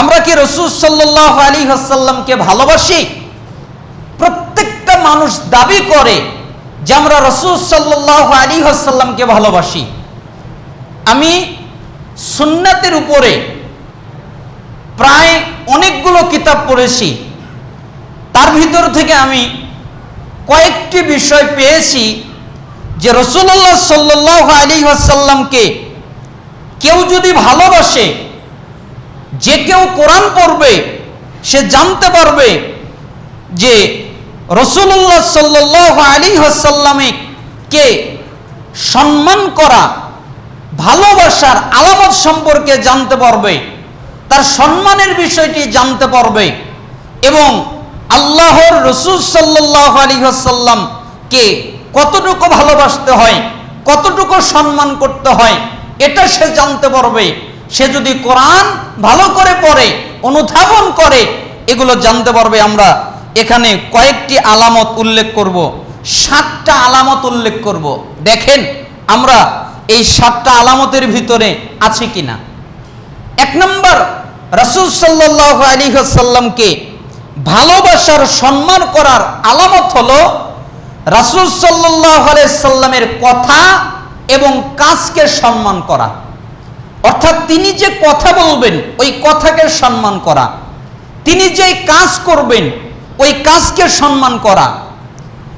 আমরা কি রসুল সাল্লাহ আলী হাসাল্লামকে ভালোবাসি? প্রত্যেকটা মানুষ দাবি করে যে আমরা রসুল সাল্লাহ আলী হাসাল্লামকে ভালোবাসি। আমি সুন্নাতের উপরে প্রায় অনেকগুলো কিতাব পড়েছি। তার ভিতর থেকে আমি কয়েকটি বিষয় পেয়েছি যে রসুল্লাহ সাল্লাহ আলী আসাল্লামকে কেউ যদি ভালোবাসে যে কেউ কোরআন পড়বে, সে জানতে পারবে যে রসুল্লাহ সাল্লাহ আলী কে সম্মান করা, ভালোবাসার আলামত সম্পর্কে জানতে পারবে, তার সম্মানের বিষয়টি জানতে পারবে এবং আল্লাহর রসুল সাল্লাহ আলী কে কতটুকু ভালোবাসতে হয়, কতটুকু সম্মান করতে হয়, এটা সে জানতে পারবে। সে যদি কোরআন ভালো করে পড়ে, অনুধাবন করে, এগুলো জানতে পারবে আমরা। এখানে কয়েকটি আলামত উল্লেখ করব। সাতটা আলামত উল্লেখ করব। দেখেন আমরা এই সাতটা আলামতের ভিতরে আছে কিনা। এক নম্বর, রসুল সাল্লাহ ভালোবাসার সম্মান করার আলামত হল রাসুল সাল্লাহ সাল্লামের কথা এবং কাজকে সম্মান করা। অর্থাৎ তিনি যে কথা বলবেন, ওই কথাকে সম্মান করা। তিনি যে কাজ করবেন, ওই কাজকে সম্মান করা।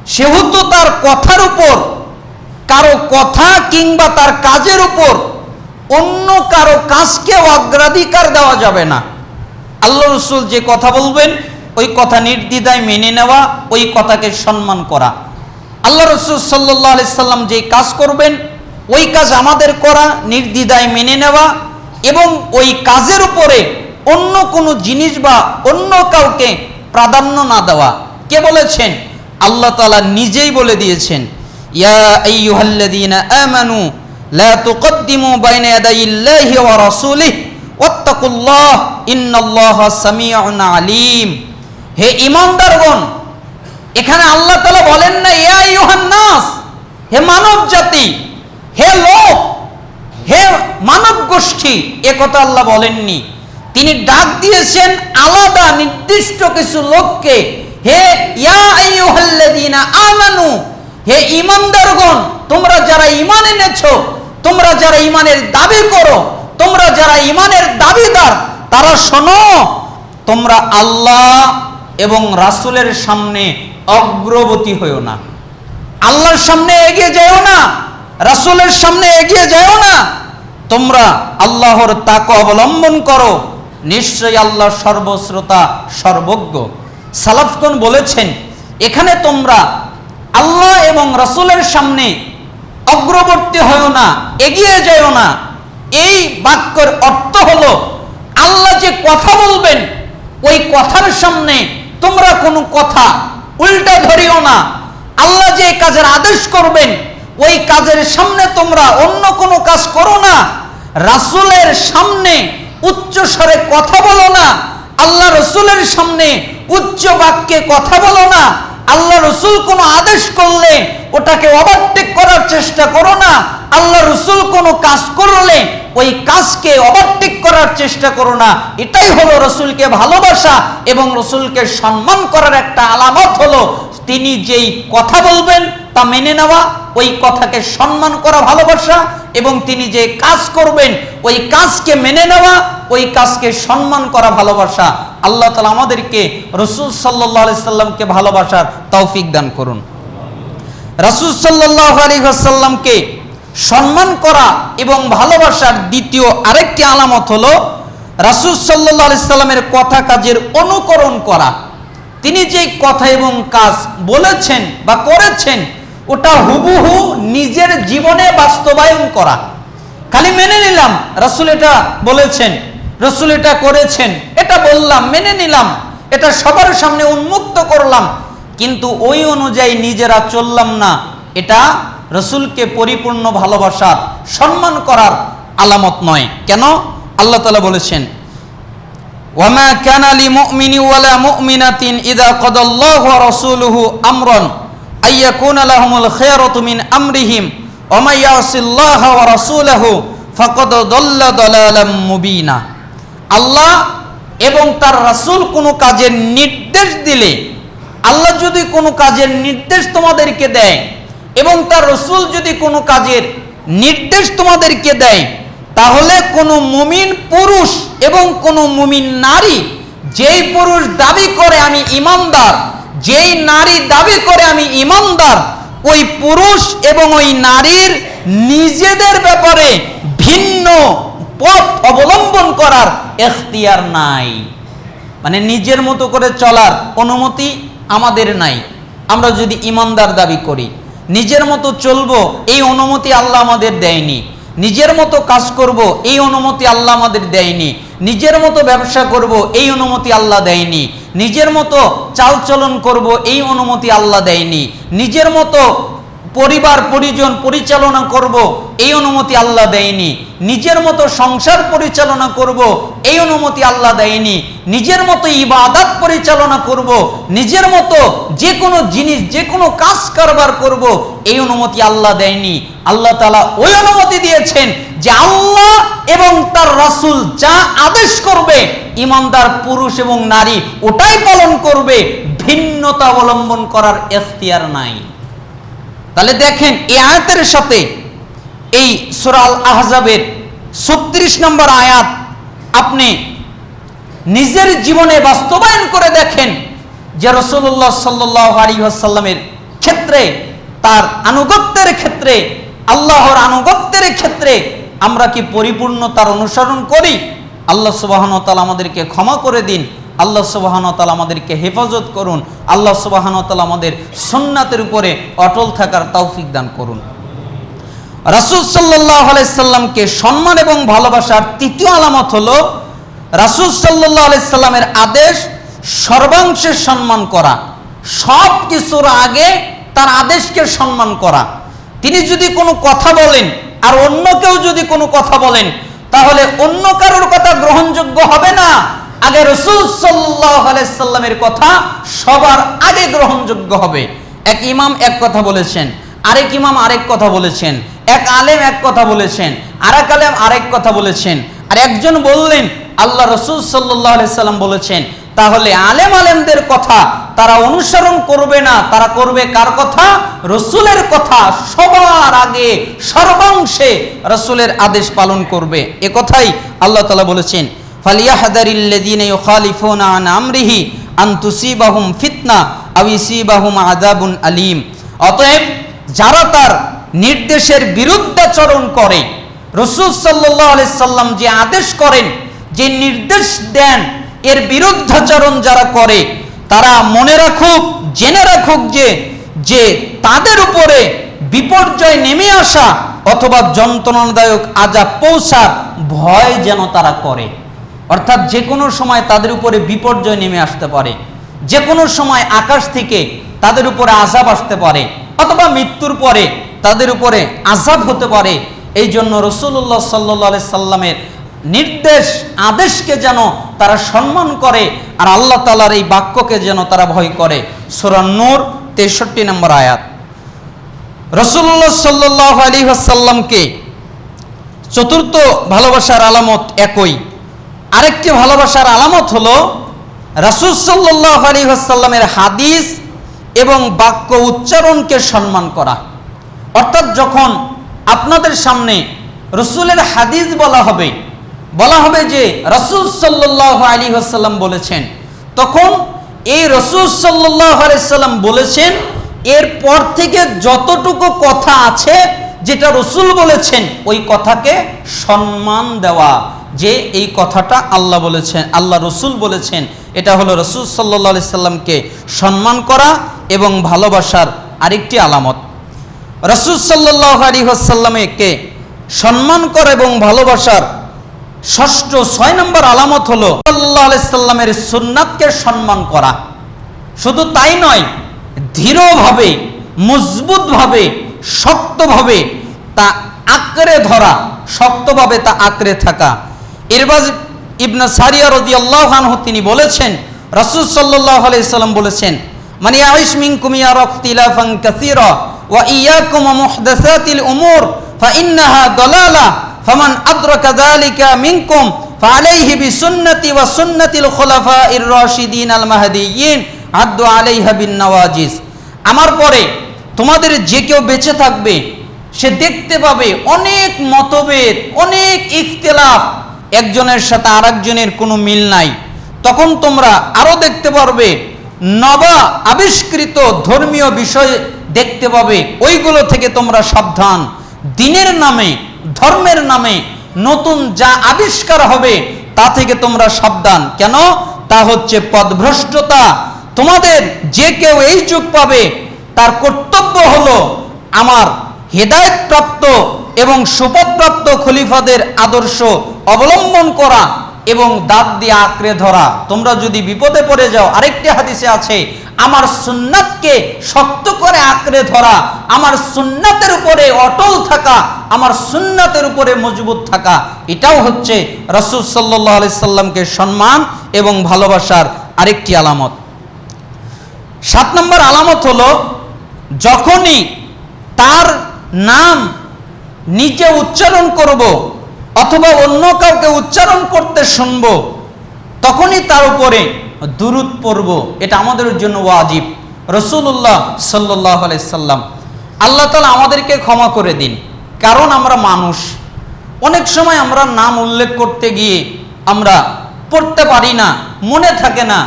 সেহেতু তার কথার উপর, কারও কথা কিংবা তার কাজের উপর অন্য কারও কাজকে অগ্রাধিকার দেওয়া যাবে না। আল্লাহ রসুল যে কথা বলবেন, ওই কথা নির্দ্বিধায় মেনে নেওয়া, ওই কথাকে সম্মান করা। আল্লাহ রসুল সাল্লাহ সাল্লাম যে কাজ করবেন ওই কাজ আমাদের করা, নির্দ্বিধায় মেনে নেওয়া এবং ওই কাজের উপরে অন্য কোনো জিনিস বা অন্য কাউকে প্রাধান্য না দেওয়া। কে বলেছেন? আল্লাহ তালা নিজেই বলে দিয়েছেন আলীম। হে এখানে আল্লাহ বলেন না হে মানব জাতি হে লোক, হে মানব গোষ্ঠী, এ কথা আল্লাহ বলেননি। তিনি ডাক দিয়েছেন আলাদা নির্দিষ্ট কিছু লোককে। হে আমানু, হে ঈমানদারগণ, তোমরা যারা ঈমান এনেছ, তোমরা যারা ঈমানের দাবি করো, তোমরা যারা ঈমানের দাবিদার, তারা শোনো, তোমরা আল্লাহ এবং রাসূলের সামনে অগ্রবতী হইও না। আল্লাহর সামনে এগিয়ে যাও না। রাসূলের সামনে এগিয়ে যাও না। তোমরা আল্লাহর তাক অবলম্বন করো। নিশ্চয়ই আল্লাহ সর্বশ্রোতা, সর্বজ্ঞ। সালাফগণ বলেছেন, এখানে তোমরা আল্লাহ এবং রাসূলের সামনে অগ্রবর্তী হও না, এগিয়ে যাও না। এই বাক্যের অর্থ হলো, আল্লাহ যে কথা বলবেন, ওই কথার সামনে তোমরা কোনো কথা উল্টা ধরিও না। আল্লাহ যে কাজের আদেশ করবেন ওই কাজের সামনে তোমরা অন্য কোনো কাজ করো না। রাসূলের সামনে উচ্চ স্বরে কথা বলো না। আল্লাহ রসুলের সামনে উচ্চ বাক্যে কথা বলো না। আল্লাহ রসুল কোনো আদেশ করলে ওটাকে ওভারটেক করার চেষ্টা করো না। আল্লাহ রসুল কোনো কাজ করলে ওই কাজকে ওভারটেক করার চেষ্টা করো না। এটাই হলো রসুলকে ভালোবাসা এবং রসুলকে সম্মান করার একটা আলামত হলো। তিনি যেই কথা বলবেন তা মেনে নেওয়া, ওই কথাকে সম্মান করা ভালোবাসা, এবং তিনি যে কাজ করবেন, ওই কাজকে মেনে নেওয়া, ওই কাজকে সম্মান করা ভালোবাসা। আল্লাহ তালা আমাদেরকে রসুল সাল্লাহ সাল্লামকে ভালোবাসার তৌফিক দান করুন। রসুল সাল্লাহ আলী সাল্লামকে সম্মান করা এবং ভালোবাসার দ্বিতীয় আরেকটি আলামত হলো, রাসুল সাল্লাহ আলি সাল্লামের কথা কাজের অনুকরণ করা। তিনি যে কথা এবং কাজ বলেছেন বা করেছেন, ওটা হুবুহু নিজের জীবনে বাস্তবায়ন করা। খালি মেনে নিলাম, রসুল এটা বলেছেন, রসুল এটা করেছেন, এটা বললাম, মেনে নিলাম, এটা সবার সামনে উন্মুক্ত করলাম, কিন্তু ওই অনুযায়ী নিজেরা চললাম না। এটা রসুলকে পরিপূর্ণ ভালোবাসার সম্মান করার আলামত নয়। কেন? আল্লাহ তালা বলেছেন ওয়ামা কানা লি মুমিনি ওয়ালা মুমিনাতিন ইদা কদাল্লাহু ওয়া রাসূলুহু আমরান আইয়াকুনা লাহুমুল খায়রাতু মিন আমরিহিম ওয়া মা ইয়াসিল্লাহা ওয়া রাসূলাহু ফাকাদ দাল্লা দালালাম মুবিনা। আল্লাহ এবং তার রাসূল কোনো কাজের নির্দেশ দিলে, আল্লাহ যদি কোনো কাজের নির্দেশ তোমাদেরকে দেয় এবং তার রসুল যদি কোনো কাজের নির্দেশ তোমাদেরকে দেয় তাহলে কোনো মুমিন পুরুষ এবং কোনো মুমিন নারী, যেই পুরুষ দাবি করে আমি ইমানদার যেই নারী দাবি করে আমি ইমানদার ওই পুরুষ এবং ওই নারীর নিজেদের ব্যাপারে ভিন্ন পথ অবলম্বন করার এখতিয়ার নাই। মানে নিজের মতো করে চলার অনুমতি আমাদের নাই। আমরা যদি ইমানদার দাবি করি, নিজের মতো চলবো, এই অনুমতি আল্লাহ আমাদের দেয়নি। নিজের মতো কাজ করব, এই অনুমতি আল্লাহ আমাদের দেয়নি। নিজের মতো ব্যবসা করব, এই অনুমতি আল্লাহ দেয়নি। নিজের মতো চালচলন করব, এই অনুমতি আল্লাহ দেয়নি। নিজের মতো পরিবার, পরিজন পরিচালনা করব, এই অনুমতি আল্লাহ দেয়নি। নিজের মতো সংসার পরিচালনা করব, এই অনুমতি আল্লাহ দেয়নি। নিজের মতো ইবাদত পরিচালনা করব, নিজের মতো যে কোনো জিনিস যে কোনো কাজ কারবার করব, এই অনুমতি আল্লাহ দেয়নি। আল্লাহ তালা ওই অনুমতি দিয়েছেন যে আল্লাহ এবং তার রাসূল যা আদেশ করবে, ইমানদার, পুরুষ এবং নারী, ওটাই পালন করবে, ভিন্নতা অবলম্বন করার এখতিয়ার নাই। তাহলে দেখেন এই আয়াতের সাথে এই সুরাল আহজাবের ছত্রিশ নম্বর আয়াত আপনি নিজের জীবনে বাস্তবায়ন করে দেখেন যে রসুল্লাহ সাল্লাহ আসাল্লামের ক্ষেত্রে, তার আনুগত্যের ক্ষেত্রে, আল্লাহর আনুগত্যের ক্ষেত্রে আমরা কি পরিপূর্ণ তার অনুসরণ করি? আল্লাহ সুবাহন তাল আমাদেরকে ক্ষমা করে দিন। আল্লাহ সুবাহন তাল আমাদেরকে হেফাজত করুন। আল্লাহ সুবাহন তাল আমাদের সুন্নাতের উপরে অটল থাকার তৌফিক দান করুন। রাসুল সাল্লাহ আলাইসাল্লামকে সম্মান এবং ভালোবাসার তৃতীয় আলামত হলো, রাসুল সাল্লাহ আলাইসাল্লামের আদেশ, সর্বাংশে সম্মান করা। সব কিছুর আগে তার আদেশকে সম্মান করা। তিনি যদি কোনো কথা বলেন আর অন্য কেউ যদি কোনো কথা বলেন, তাহলে অন্য কারোর কথা গ্রহণযোগ্য হবে না। আগে রসুল আলাইসাল্লামের কথা সবার আগে গ্রহণযোগ্য হবে। এক ইমাম এক কথা বলেছেন, আরেক ইমাম আরেক কথা বলেছেন, এক আলেম এক কথা বলেছেন, আরেক আলেম আরেক কথা বলেছেন, আর একজন বললেন, আল্লাহ রসুল সাল্লাহ সাল্লাম বলেছেন, তাহলে আলেম আলেমদের কথা তারা অনুসরণ করবে না, তারা করবে কার কথা? রসুলের কথা সবার আগে, সর্বাংশে রসুলের আদেশ পালন করবে। এ কথাই আল্লাহ তালা বলেছেন। ফালিয়াহাদারিল্লাযীনা ইউখালিফুনা আন আমরিহি আন তুসিবাহুম ফিতনা আও ইসিবাহুম আযাবুন আলীম। অতএব যারা তার নির্দেশের বিরুদ্ধাচরণ করে, রসুল সাল্লাহ সাল্লাম যে আদেশ করেন, যে নির্দেশ দেন, এর বিরুদ্ধাচরণ যারা করে, তারা মনে রাখুক, জেনে রাখুক যে যে তাদের উপরে বিপর্যয় নেমে আসা অথবা যন্ত্রণাদায়ক আজা পৌঁছার ভয় যেন তারা করে। অর্থাৎ যে কোনো সময় তাদের উপরে বিপর্যয় নেমে আসতে পারে। যে কোনো সময় আকাশ থেকে তাদের উপরে আজাব আসতে পারে, অথবা মৃত্যুর পরে তাদের উপরে আজাব হতে পারে। এই জন্য রসুল্লাহ সাল্লাহ সাল্লামের নির্দেশ, আদেশকে যেন তারা সম্মান করে আর আল্লাহ তালার এই বাক্যকে যেন তারা ভয় করে। সুরান্নুর তেষট্টি নম্বর আয়াত। রসুল্লাহ সাল্লাহ আলী আসাল্লামকে চতুর্থ ভালোবাসার আলামত একই। আরেকটি ভালোবাসার আলামত হলো, রাসুল সাল্লাহ আলী হাদিস এবং বাক্য উচ্চারণকে সম্মান করা। অর্থাৎ যখন আপনাদের সামনে রসুলের হাদিস বলা হবে বলা হবে যে রসুল সাল্লাহ আলী আসাল্লাম বলেছেন, তখন এই রসুল সাল্লাহ আলাইসাল্লাম বলেছেন, এরপর থেকে যতটুকু কথা আছে, যেটা রসুল বলেছেন, ওই কথাকে সম্মান দেওয়া। যে এই কথাটা আল্লাহ বলেছেন, আল্লাহ রসুল বলেছেন, এটা হলো রসুল সাল্লাহ সাল্লামকে সম্মান করা এবং ভালোবাসার আরেকটি আলামত। রসুল সাল্লাহ আলী আসাল্লামকে সম্মান করা এবং ভালোবাসার ষষ্ঠ ছয় নম্বর আলামত হলো সাল্লাহ আলাইসাল্লামের সুন্নাতকে সম্মান করা। শুধু তাই নয় দৃঢ়ভাবে মজবুতভাবে, শক্তভাবে তা আঁকড়ে ধরা, শক্তভাবে তা আঁকড়ে থাকা। এরবাজ ইবনা সারিয়া রদি আল্লাহানহ তিনি বলেছেন, রসুল সাল্লাহ আলাইসাল্লাম বলেছেন মানে আইস মিনকুম ইয়া রক্তিলাফান কাসীরা ওয়া ইয়াকুম মুহদাসাতিল উমুর বিন নওয়াজিজ। আমার পরে তোমাদের যে কেউ বেঁচে থাকবে, সে দেখতে পাবে অনেক মতভেদ, অনেক ইখতিলাফ একজনের সাথে আরেকজনের কোনো মিল নাই। তখন তোমরা আরও দেখতে পারবে, নবা আবিষ্কৃত ধর্মীয় বিষয় দেখতে পাবে। ওইগুলো থেকে তোমরা সাবধান। দিনের নামে, ধর্মের নামে নতুন যা আবিষ্কার হবে, তা থেকে তোমরা সাবধান। কেন? তা হচ্ছে পদভ্রষ্টতা। তোমাদের যে কেউ এই যুগ পাবে, তার কর্তব্য হলো আমার হেদায়ত প্রাপ্ত এবং সুপদপ্রাপ্ত খলিফাদের আদর্শ অবলম্বন করা এবং দাঁত দিয়ে আঁকড়ে ধরা। তোমরা যদি বিপদে পড়ে যাও, আরেকটি হাদিসে আছে, আমার সুন্নাতকে শক্ত করে আঁকড়ে ধরা, আমার সুন্নাতের উপরে অটল থাকা, আমার সুন্নাতের উপরে মজবুত থাকা। এটাও হচ্ছে রসুল সাল্লাহ আলি সাল্লামকে সম্মান এবং ভালোবাসার আরেকটি আলামত। সাত নম্বর আলামত হলো, যখনই তার নাম নিজে উচ্চারণ করব অথবা অন্য কাউকে উচ্চারণ করতে শুনব, তখনই তার উপরে দুরুদ পড়ব। এটা আমাদের জন্য ওয়াজিব। রসুল্লাহ সাল্লাহ সাল্লাম, আল্লাহ তালা আমাদেরকে ক্ষমা করে দিন। কারণ আমরা মানুষ। অনেক সময় আমরা নাম উল্লেখ করতে গিয়ে আমরা পড়তে পারি না, মনে থাকে না,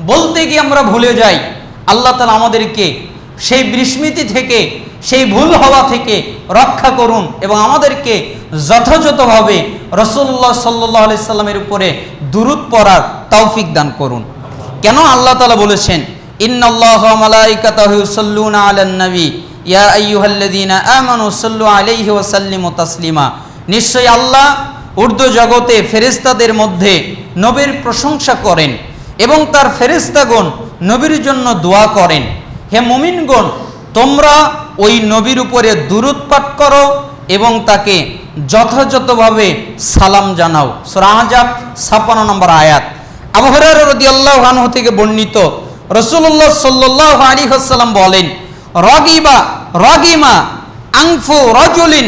বলতে গিয়ে আমরা ভুলে যাই। আল্লাহ তালা আমাদেরকে সেই বিস্মৃতি থেকে সেই ভুল হওয়া থেকে রক্ষা করুন এবং আমাদেরকে যথাযথভাবে রসুল্লাহ সাল্লাহ সাল্লামের উপরে দুরুদ পড়ার তৌফিক দান করুন। কেন আল্লাহ তালা বলেছেন নিশ্চয়ই আল্লাহ উর্দু জগতে ফেরেশতাদের মধ্যে নবীর প্রশংসা করেন এবং তার ফেরেশতাগণ নবীর জন্য দোয়া করেন। হে মুমিনগণ, তোমরা ওই নবীর উপরে দুরুদ করো এবং তাকে যথাযথভাবে সালাম জানাও। সুরাহাজাব ছাপ্পান্ন নম্বর আয়াত। আবু হরার রাদিয়াল্লাহু থেকে বর্ণিত রসুল্লাহ সাল্লাল্লাহু আলাইহি ওয়াসাল্লাম বলেন, রগিবা, রগিমা আংফু রজুলিন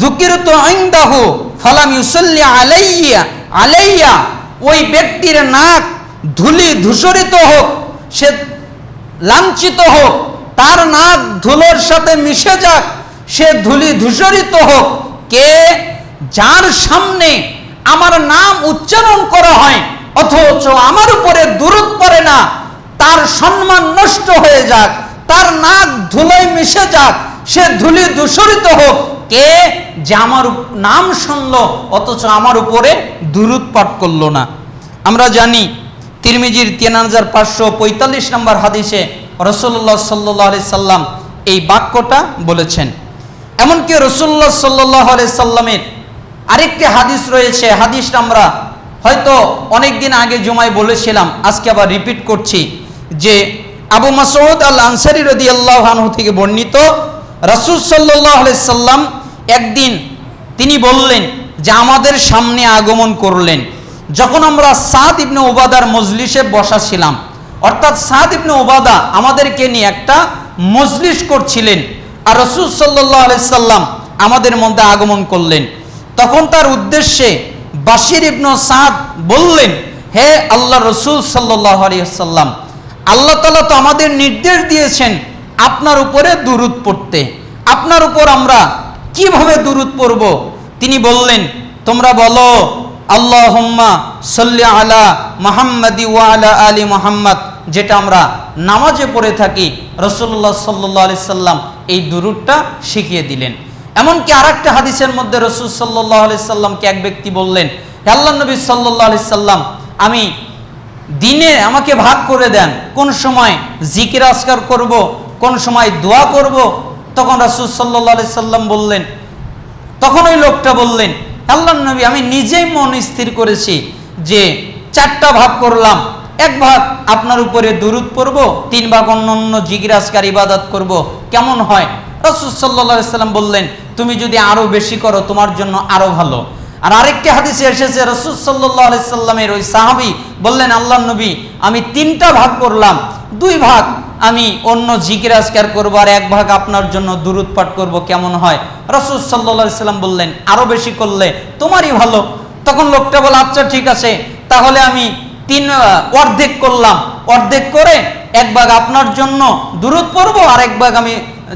জুকিরতু ইনদাহু ফালাম ইউসাল্লি আলাইয়া আলাইয়া। ওই ব্যক্তির নাক ধুলি ধূসরিত হোক, সে লাঞ্ছিত হোক তার নাক ধুলোর সাথে মিশে যাক, সে ধুলি ধূসরিত হোক। কে? যার সামনে আমার নাম উচ্চারণ করা হয়, অথচ আমার উপরে দূরত পড়ে না, তার সম্মান নষ্ট হয়ে যাক, তার নাক ধুলোয় মিশে যাক, সে ধুলি দূষরিত হোক। কে? যে আমার নাম শুনল, অথচ আমার উপরে দুরুদ পাঠ করল না। আমরা জানি, তিরমিজির তিন হাজার পাঁচশো পঁয়তাল্লিশ নম্বর হাদিসে রসুল্লাহ সাল্লাহ আলি সাল্লাম এই বাক্যটা বলেছেন। এমনকি রসুল্লাহ সাল্লাহ আলি সাল্লামের আরেকটি হাদিস রয়েছে, হাদিসটা আমরা হয়তো অনেক দিন আগে জুমায় বলেছিলাম, আজকে আবার রিপিট করছি, যে আবু মাসউদ আল আনসারি রদি আল্লাহ আনহু থেকে বর্ণিত, রাসুল সাল্লাহ সাল্লাম একদিন তিনি বললেন যে আমাদের সামনে আগমন করলেন। যখন আমরা সাদ ইবনে ওবাদার মজলিসে বসা ছিলাম অর্থাৎ সাদ ইবনে ওবাদা আমাদেরকে নিয়ে একটা মজলিস করছিলেন। আর রসুল সাল্লাহ সাল্লাম আমাদের মধ্যে আগমন করলেন। তখন তার উদ্দেশ্যে বাশির ইবনু সাদ বললেন, হে আল্লাহ রসুল সাল্লাহ আলিয়াল্লাম আল্লাহ তালা তো আমাদের নির্দেশ দিয়েছেন আপনার উপরে দুরুদ পড়তে। আপনার উপর আমরা কীভাবে দুরুদ পড়ব? তিনি বললেন, তোমরা বলো আল্লাহ সাল্লি আলা মোহাম্মদি ওয়া আলা আলী মোহাম্মদ। যেটা আমরা নামাজে পড়ে থাকি রসুল্লাহ সাল্লাহ আলি সাল্লাম এই দুরুদটা শিখিয়ে দিলেন। এমনকি আর একটা হাদিসের মধ্যে রসুল সাল্লাহ আলি সাল্লামকে এক ব্যক্তি বললেন, "হে আল্লাহ নবী সাল্লাহ আলি সাল্লাম, আমি দিনে আমাকে ভাগ করে দেন। কোন সময় জিকির আসকার করব, কোন সময় দোয়া করব। তখন রাসুল সাল্লাহ আলি সাল্লাম বললেন, তখন ওই লোকটা বললেন আল্লাহ নবী, আমি নিজেই মন স্থির করেছি যে চারটা ভাগ করলাম এক ভাগ আপনার উপরে দুরুদ পড়ব, তিন ভাগ অন্য অন্য জিজ্ঞাসকার ইবাদত করব। কেমন হয়? রসুল সাল্লাহ সাল্লাম বললেন, তুমি যদি আরও বেশি করো, তোমার জন্য আরও ভালো। আর আরেকটি হাদিসে এসেছে, রসুল সাল্লাহ সাল্লামের ওই সাহাবি বললেন আল্লাহ নবী, আমি তিনটা ভাগ করলাম। দুই ভাগ আমি অন্য জিজ্ঞাসকার করব আর এক ভাগ আপনার জন্য দুরুদ পাঠ করব। কেমন হয়? রসুল সাল্লা সাল্লাম বললেন, আরও বেশি করলে তোমারই ভালো। তখন লোকটা বলে আচ্ছা ঠিক আছে। তাহলে আমি তিন অর্ধেক করলাম। অর্ধেক করে এক ভাগ আপনার জন্য দূরত পড়ব আর এক ভাগ আমি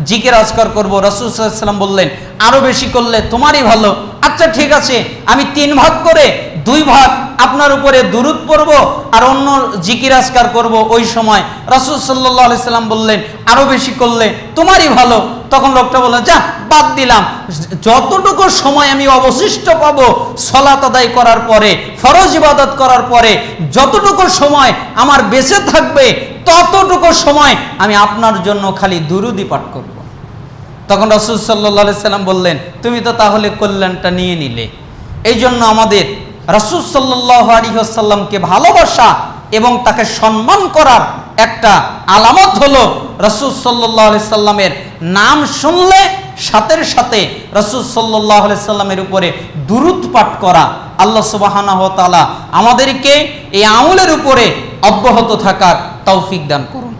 জিকের, আজকার করব। রসুলাম বললেন, আরও বেশি করলে তোমারই ভালো। আচ্ছা ঠিক আছে। আমি তিন ভাগ করে দুই ভাগ আপনার উপরে দুরুদ পড়ব আর অন্য জিকির আজকার করব ওই সময়। রসুল সাল্লাহ সাল্লাম বললেন, আরও বেশি করলে তোমারই ভালো। তখন লোকটা বলল, যা, বাদ দিলাম। যতটুকু সময় আমি অবশিষ্ট পাবো সলাত আদায় করার পরে, ফরজ ইবাদত করার পরে, যতটুকু সময় আমার বেঁচে থাকবে, ততটুকু সময় আমি আপনার জন্য খালি দুরুদি পাঠ করব। তখন রসুল সাল্লাহ সাল্লাম বললেন, তুমি তো তাহলে কল্যাণটা নিয়ে নিলে। এই জন্য আমাদের রসুল সাল্লাহ আলিহাসাল্লামকে ভালোবাসা এবং তাকে সম্মান করার একটা আলামত হলো রসুল সাল্লাহ সাল্লামের নাম শুনলে সাথে সাথে রসুল সাল্লাহ সাল্লামের উপরে দুরুদ পাঠ করা। আল্লাহ সুবাহানা তালা আমাদেরকে এই আমলের উপরে অব্যাহত থাকার তৌফিক দান করুন।